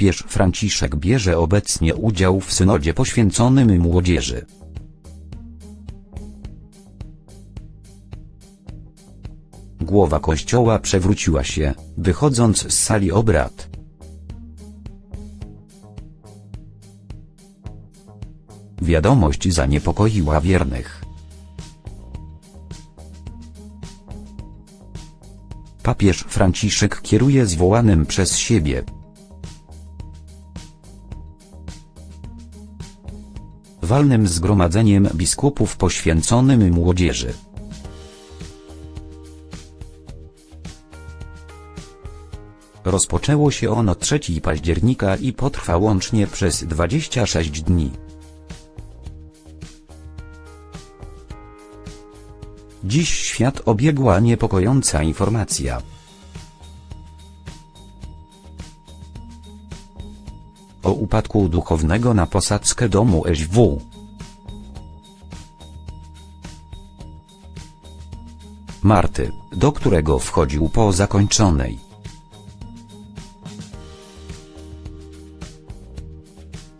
Papież Franciszek bierze obecnie udział w synodzie poświęconym młodzieży. Głowa kościoła przewróciła się, wychodząc z sali obrad. Wiadomość zaniepokoiła wiernych. Papież Franciszek kieruje zwołanym przez siebie walnym zgromadzeniem biskupów poświęconym młodzieży. Rozpoczęło się ono 3 października i potrwa łącznie przez 26 dni. Dziś świat obiegła niepokojąca informacja. O upadku duchownego na posadzkę domu SW. Marty, do którego wchodził po zakończonej.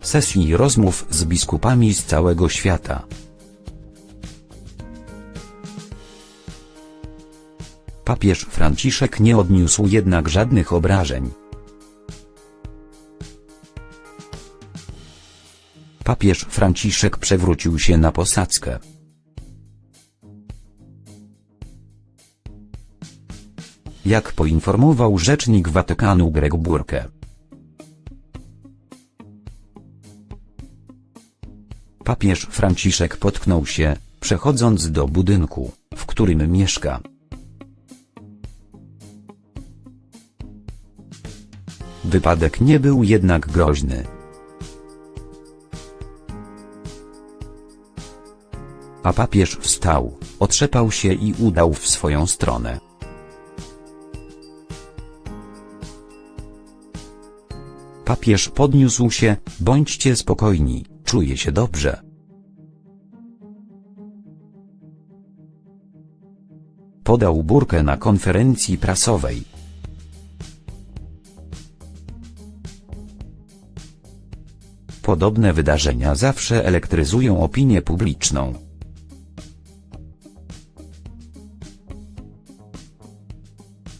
Sesji rozmów z biskupami z całego świata. Papież Franciszek nie odniósł jednak żadnych obrażeń. Papież Franciszek przewrócił się na posadzkę. Jak poinformował rzecznik Watykanu Greg Burke. Papież Franciszek potknął się, przechodząc do budynku, w którym mieszka. Wypadek nie był jednak groźny. A papież wstał, otrzepał się i udał w swoją stronę. Papież podniósł się, bądźcie spokojni, czuję się dobrze. Podał burkę na konferencji prasowej. Podobne wydarzenia zawsze elektryzują opinię publiczną.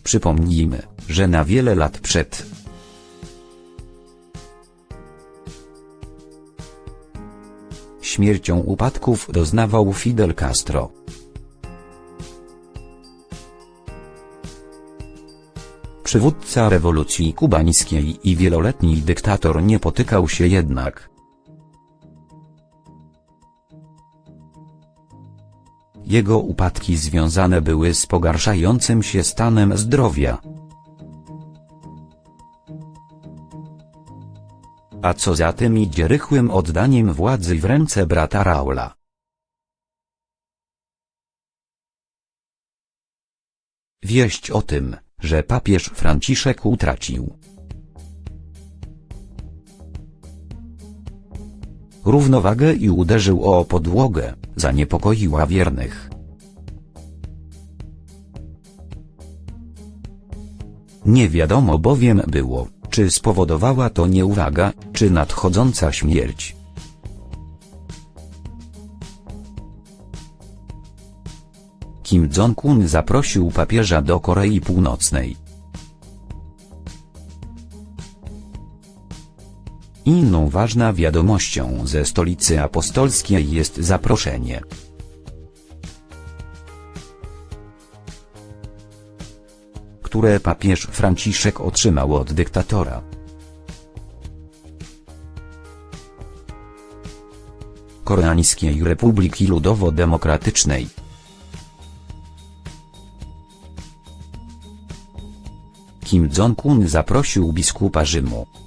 Przypomnijmy, że na wiele lat przed śmiercią upadków doznawał Fidel Castro. Przywódca rewolucji kubańskiej i wieloletni dyktator nie potykał się jednak. Jego upadki związane były z pogarszającym się stanem zdrowia. A co za tym idzie rychłym oddaniem władzy w ręce brata Raula. Wieść o tym, że papież Franciszek utracił równowagę i uderzył o podłogę, zaniepokoiła wiernych. Nie wiadomo bowiem było, czy spowodowała to nieuwaga, czy nadchodząca śmierć. Kim Jong-un zaprosił papieża do Korei Północnej. Inną ważna wiadomością ze stolicy apostolskiej jest zaproszenie. które papież Franciszek otrzymał od dyktatora. Koreańskiej Republiki Ludowo-Demokratycznej. Kim Jong-un zaprosił biskupa Rzymu.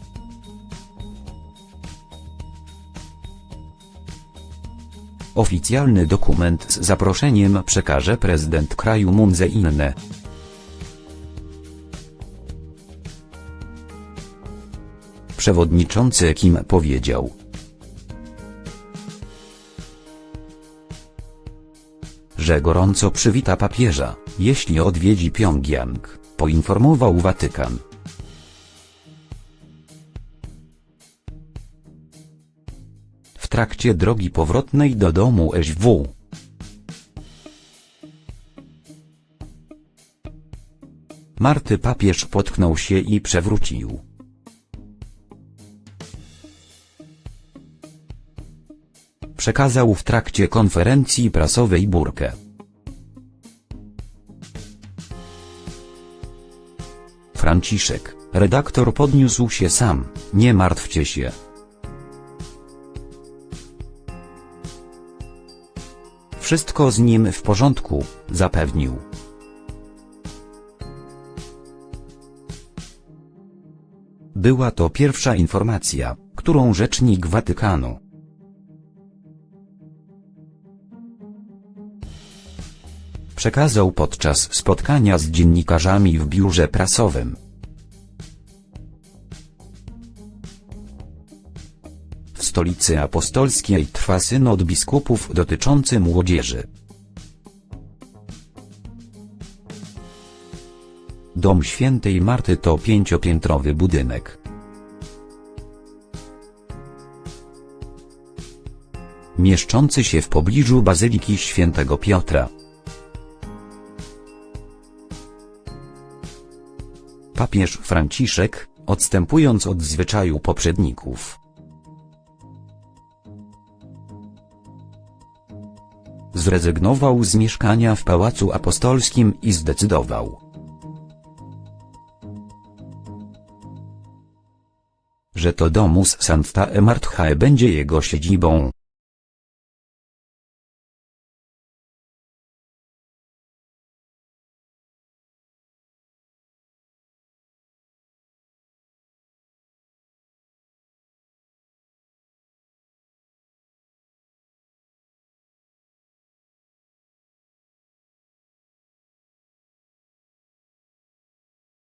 Oficjalny dokument z zaproszeniem przekaże prezydent kraju Moon Jae-in. Przewodniczący Kim powiedział. Że gorąco przywita papieża, jeśli odwiedzi Pjongjang, poinformował Watykan. Trakcie drogi powrotnej do domu SW. Marty papież potknął się i przewrócił. Przekazał w trakcie konferencji prasowej burkę. Franciszek, redaktor podniósł się sam, nie martwcie się. Wszystko z nim w porządku, zapewnił. Była to pierwsza informacja, którą rzecznik Watykanu. Przekazał podczas spotkania z dziennikarzami w biurze prasowym. Stolicy apostolskiej trwa synod biskupów dotyczący młodzieży. Dom świętej Marty to pięciopiętrowy budynek. Mieszczący się w pobliżu Bazyliki Świętego Piotra. Papież Franciszek, odstępując od zwyczaju poprzedników, zrezygnował z mieszkania w Pałacu Apostolskim i zdecydował, że to domus Santa Emarthae będzie jego siedzibą.